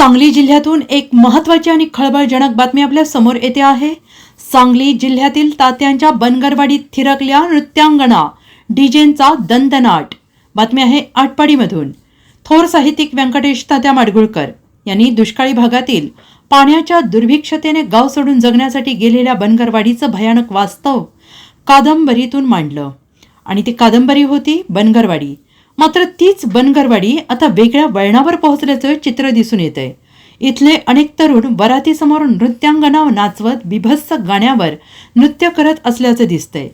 सांगली जिल्ह्यातून एक महत्त्वाची आणि खळबळजनक बातमी आपल्यासमोर येते आहे. सांगली जिल्ह्यातील तात्यांच्या बनगरवाडीत थिरकल्या नृत्यांगणा डीजेंचा दंदनाट बातमी आहे आटपाडीमधून. थोर साहित्यिक व्यंकटेश तात्या माडगुळकर यांनी दुष्काळी भागातील पाण्याच्या दुर्भिक्षतेने गाव सोडून जगण्यासाठी गेलेल्या बनगरवाडीचं भयानक वास्तव कादंबरीतून मांडलं. आणि ती कादंबरी होती बनगरवाडी. मात्र तीच बनगरवाडी आता वेगळ्या वळणावर पोहोचल्याचं चित्र दिसून येतंय. इथले अनेक तरुण बरातीसमोर नृत्यांगना नाचवत बिभत्स गाण्यावर नृत्य करत असल्याचं दिसतंय.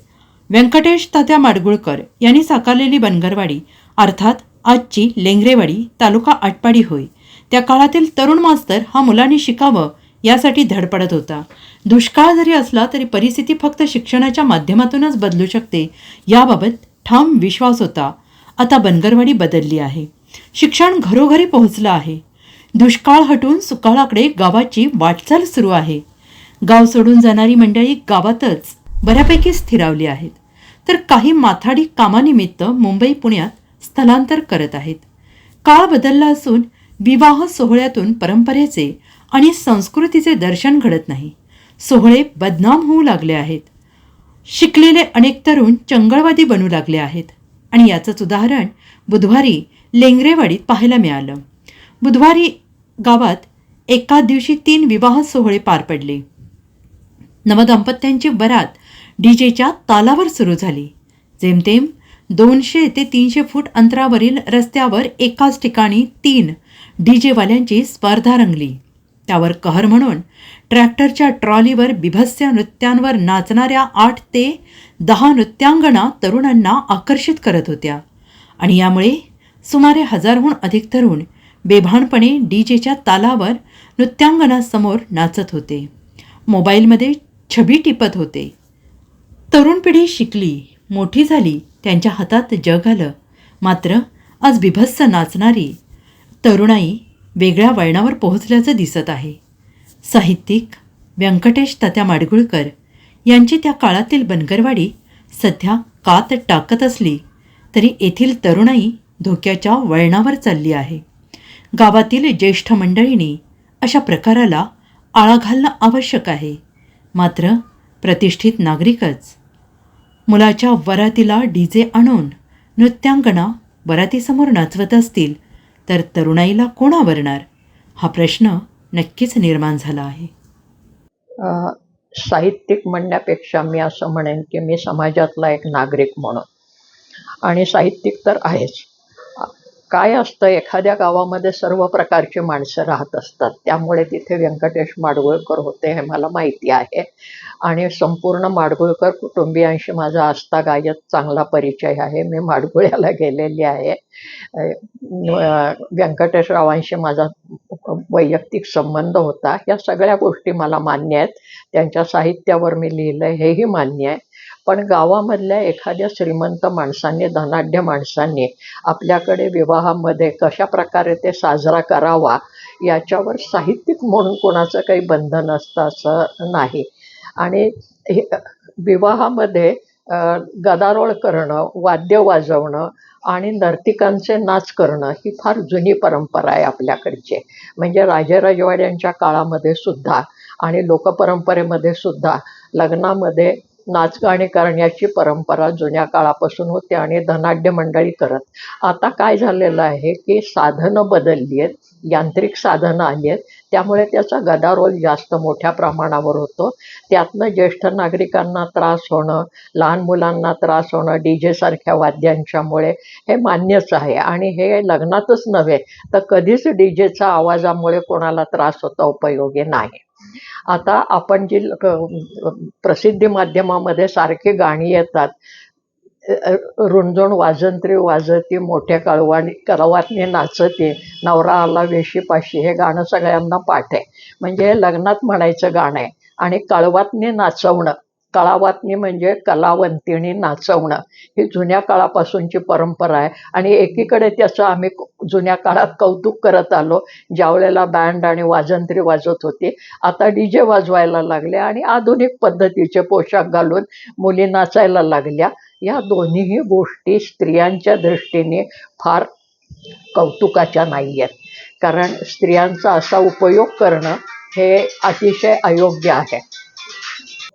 व्यंकटेश तात्या माडगुळकर यांनी साकारलेली बनगरवाडी अर्थात आजची लेंगरेवाडी तालुका आटपाडी होय. त्या काळातील तरुण मास्तर हा मुलांनी शिकावं यासाठी धडपडत होता. दुष्काळ जरी असला तरी परिस्थिती फक्त शिक्षणाच्या माध्यमातूनच बदलू शकते याबाबत ठाम विश्वास होता. आता बनगरवाडी बदलली आहे. शिक्षण घरोघरी पोहोचलं आहे. दुष्काळ हटून सुकाळाकडे गावाची वाटचाल सुरू आहे. गाव सोडून जाणारी मंडळी गावातच बऱ्यापैकी स्थिरावली आहेत. तर काही माथाडी कामानिमित्त मुंबई पुण्यात स्थलांतर करत आहेत. काळ बदलला असून विवाह सोहळ्यातून परंपरेचे आणि संस्कृतीचे दर्शन घडत नाही. सोहळे बदनाम होऊ लागले आहेत. शिकलेले अनेक तरुण चंगळवादी बनू लागले आहेत. आणि याचंच उदाहरण बुधवारी लेंगरेवाडीत पाहायला मिळालं. बुधवारी गावात एका दिवशी तीन विवाह सोहळे पार पडले. नवदंपत्यांची बरात डीजेच्या तालावर सुरू झाली. जेमतेम दोनशे ते तीनशे फूट अंतरावरील रस्त्यावर एकाच ठिकाणी तीन डीजेवाल्यांची स्पर्धा रंगली. त्यावर कहर म्हणून ट्रॅक्टरच्या ट्रॉलीवर बिभत्स्य नृत्यांवर नाचणाऱ्या आठ ते दहा नृत्यांगणा तरुणांना आकर्षित करत होत्या. आणि यामुळे सुमारे हजारहून अधिक तरुण बेभानपणे डीजेच्या तालावर नृत्यांगणासमोर नाचत होते. मोबाईलमध्ये छबी टिपत होते. तरुण पिढी शिकली मोठी झाली त्यांच्या हातात जग आलं. मात्र आज बिभत्स नाचणारी तरुणाई वेगळ्या वळणावर पोहोचल्याचं दिसत आहे. साहित्यिक व्यंकटेश तात्या माडगुळकर यांची त्या काळातील बनगरवाडी सध्या कात टाकत असली तरी येथील तरुणाई धोक्याच्या वळणावर चालली आहे. गावातील ज्येष्ठ मंडळींनी अशा प्रकाराला आळा घालणं आवश्यक आहे. मात्र प्रतिष्ठित नागरिकच मुलाच्या वरातीला डीजे आणून नृत्यांगणा वरातीसमोर नाचवत असतील तर तरुणाईला कोण आवरणार? हा प्रश्न नक्कीच निर्माण झाला आहे. साहित्यिक म्हणण्यापेक्षा मी असं म्हणेन की मी समाजातला एक नागरिक म्हणून. आणि साहित्यिक तर आहेच. काय असतं? एखाद्या गावामध्ये सर्व प्रकारची माणसं राहत असतात. त्यामुळे तिथे व्यंकटेश माडगुळकर होते हे मला माहिती आहे. आणि संपूर्ण माडगुळकर कुटुंबियांशी माझा आस्था गायत चांगला परिचय आहे. मी माडगुळ्याला गेलेली आहे. व्यंकटेशरावांशी माझा वैयक्तिक संबंध होता. या सगळ्या गोष्टी मला मान्य आहेत. त्यांच्या साहित्यावर मी लिहिलं हेही मान्य आहे. पण गावामधल्या एखाद्या श्रीमंत माणसांनी धनाढ्य माणसांनी आपल्याकडे विवाहामध्ये कशा प्रकारे ते साजरा करावा याच्यावर साहित्यिक म्हणून कोणाचं काही बंधन असतं असं नाही. आणि हे विवाहामध्ये गदारोळ करणं वाद्य वाजवणं आणि नर्तिकांचे नाच करणं ही फार जुनी परंपरा आहे आपल्याकडची. म्हणजे राजेराजवाड्यांच्या काळामध्ये सुद्धा आणि लोकपरंपरेमध्ये सुद्धा लग्नामध्ये नाचगाणे करण्याची परंपरा जुन्या काळापासून होती आणि धनाढ्य मंडळी करत. आता काय झालेलं आहे की साधनं बदलली आहेत यांत्रिक साधनं आली आहेत. त्यामुळे त्याचा गदारोल जास्त मोठ्या प्रमाणावर होतो. त्यातनं ज्येष्ठ नागरिकांना त्रास होणं लहान मुलांना त्रास होणं डी जेसारख्या वाद्यांच्यामुळे हे मान्यच आहे. आणि हे लग्नातच नव्हे तर कधीच डी जेचा आवाजामुळे कोणाला त्रास होता उपयोगी नाही. आता आपण जी प्रसिद्धी माध्यमामध्ये सारखी गाणी येतात. रुंजण वाजंत्री वाजती मोठ्या कळवाणी कळवातनी नाचते नवरा आला वेशीपाशी हे गाणं सगळ्यांना पाठ आहे. म्हणजे हे लग्नात म्हणायचं गाणं आहे. आणि कळवातनी नाचवणं कलावात्मी म्हणजे कलावंतिणी नाचवणं. ही जुन्या काळापासूनची परंपरा आहे. आणि एकीकडे त्याचं आम्ही जुन्या काळात कौतुक करत आलो ज्यावेळेला बँड आणि वाजंत्री वाजत होती. आता डी जे वाजवायला लागले आणि आधुनिक पद्धतीचे पोशाख घालून मुली नाचायला लागल्या. या दोन्हीही गोष्टी स्त्रियांच्या दृष्टीने फार कौतुकाच्या नाही आहेत. कारण स्त्रियांचा असा उपयोग करणं हे अतिशय अयोग्य आहे.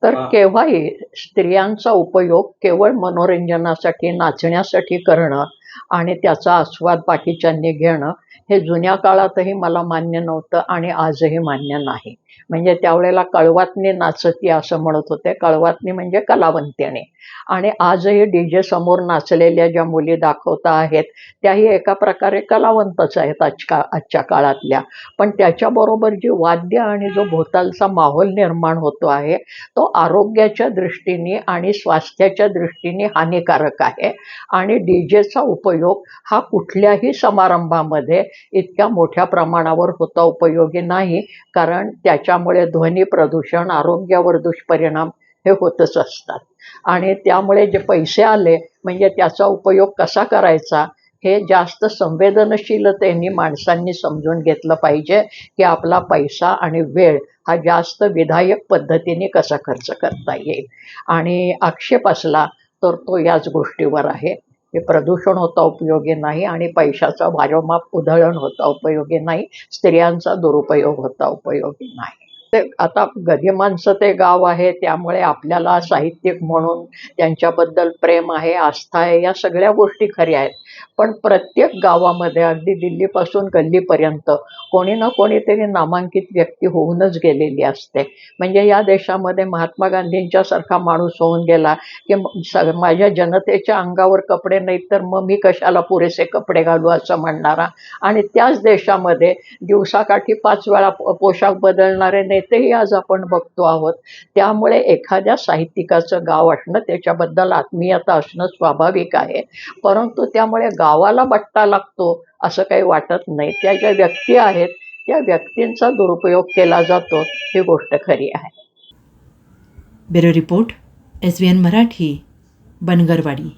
तर केव्हाही स्त्रियांचा उपयोग केवळ मनोरंजनासाठी नाचण्यासाठी करणं आणि त्याचा आस्वाद बाकीच्यांनी घेणं हे जुन्या काळातही मला मान्य नव्हतं आणि आजही मान्य नाही. म्हणजे त्यावेळेला कळवातनी नाचती असं म्हणत होते. कळवातनी म्हणजे कलावंत्याने आणि आजही डी जे समोर नाचलेल्या ज्या मुली दाखवता आहेत त्याही एका प्रकारे कलावंतच आहेत आजका आजच्या काळातल्या. पण त्याच्याबरोबर जी वाद्य आणि जो भोवतालचा माहोल निर्माण होतो आहे तो आरोग्याच्या दृष्टीने आणि स्वास्थ्याच्या दृष्टीने हानिकारक आहे. आणि डी जेचा उपयोग हा कुठल्याही समारंभामध्ये इतक्या मोठ्या प्रमाणावर होता उपयोगी नाही कारण त्याच्यामुळे ध्वनी प्रदूषण आरोग्यावर दुष्परिणाम हे होतच असतात. आणि त्यामुळे जे पैसे आले म्हणजे त्याचा उपयोग कसा करायचा हे जास्त संवेदनशीलतेने माणसांनी समजून घेतलं पाहिजे की आपला पैसा आणि वेळ हा जास्त विधायक पद्धतीने कसा खर्च करता येईल. आणि आक्षेप असला तर तो याच गोष्टीवर आहे. हे प्रदूषण होता उपयोगी नाही आणि पैशाचा वारंवार उधळण होता उपयोगी नाही. स्त्रियांचा दुरुपयोग होता उपयोगी नाही. ते आता गरिमांचं ते गाव आहे त्यामुळे आपल्याला साहित्यिक म्हणून त्यांच्याबद्दल प्रेम आहे आस्था आहे या सगळ्या गोष्टी खऱ्या आहेत. पण प्रत्येक गावामध्ये अगदी दिल्लीपासून गल्लीपर्यंत कोणी ना कोणीतरी नामांकित व्यक्ती होऊनच गेलेली असते. म्हणजे या देशामध्ये महात्मा गांधींच्या सारखा माणूस होऊन गेला की स- माझ्या जनतेच्या अंगावर कपडे नाहीत तर मग मी कशाला पुरेसे कपडे घालू असं म्हणणारा? आणि त्याच देशामध्ये दिवसाकाठी पाच वेळा पोशाख बदलणारे नेतेही आज आपण बघतो आहोत. त्यामुळे एखाद्या साहित्यिकाचं गाव असणं त्याच्याबद्दल आत्मीयता असणं स्वाभाविक आहे. परंतु त्यामुळे गावाला बट्टा लागतो असं काही वाटत नाही. त्या ज्या व्यक्ती आहेत त्या व्यक्तींचा दुरुपयोग केला जातो ही गोष्ट खरी आहे. Bureau report S B N Marathi Bangarwadi.